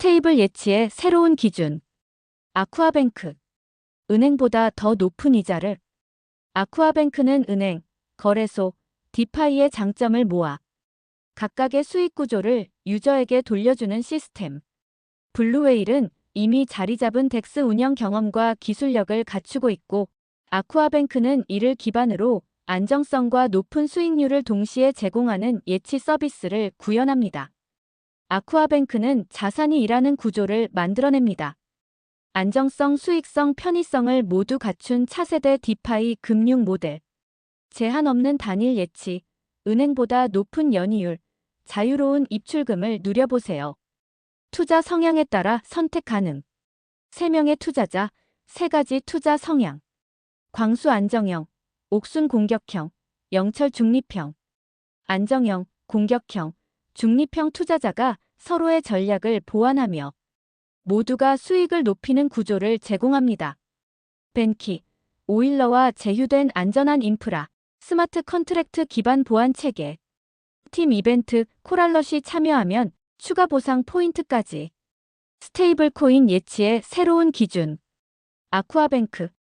스테이블 예치의 새로운 기준. 아쿠아뱅크. 은행보다 더 높은 이자를. 아쿠아뱅크는 은행, 거래소, 디파이의 장점을 모아 각각의 수익 구조를 유저에게 돌려주는 시스템. 블루웨일은 이미 자리 잡은 덱스 운영 경험과 기술력을 갖추고 있고 아쿠아뱅크는 이를 기반으로 안정성과 높은 수익률을 동시에 제공하는 예치 서비스를 구현합니다. 아쿠아뱅크는 자산이 일하는 구조를 만들어냅니다. 안정성, 수익성, 편의성을 모두 갖춘 차세대 디파이 금융 모델. 제한 없는 단일 예치, 은행보다 높은 연이율, 자유로운 입출금을 누려보세요. 투자 성향에 따라 선택 가능. 3명의 투자자, 3가지 투자 성향. 광수 안정형, 옥순 공격형, 영철 중립형. 안정형, 공격형, 중립형 투자자가 서로의 전략을 보완하며 모두가 수익을 높이는 구조를 제공합니다. 벤키, 오일러와 제휴된 안전한 인프라, 스마트 컨트랙트 기반 보안 체계, 팀 이벤트, 코랄럿이 참여하면 추가 보상 포인트까지. 스테이블 코인 예치의 새로운 기준. 아쿠아뱅크.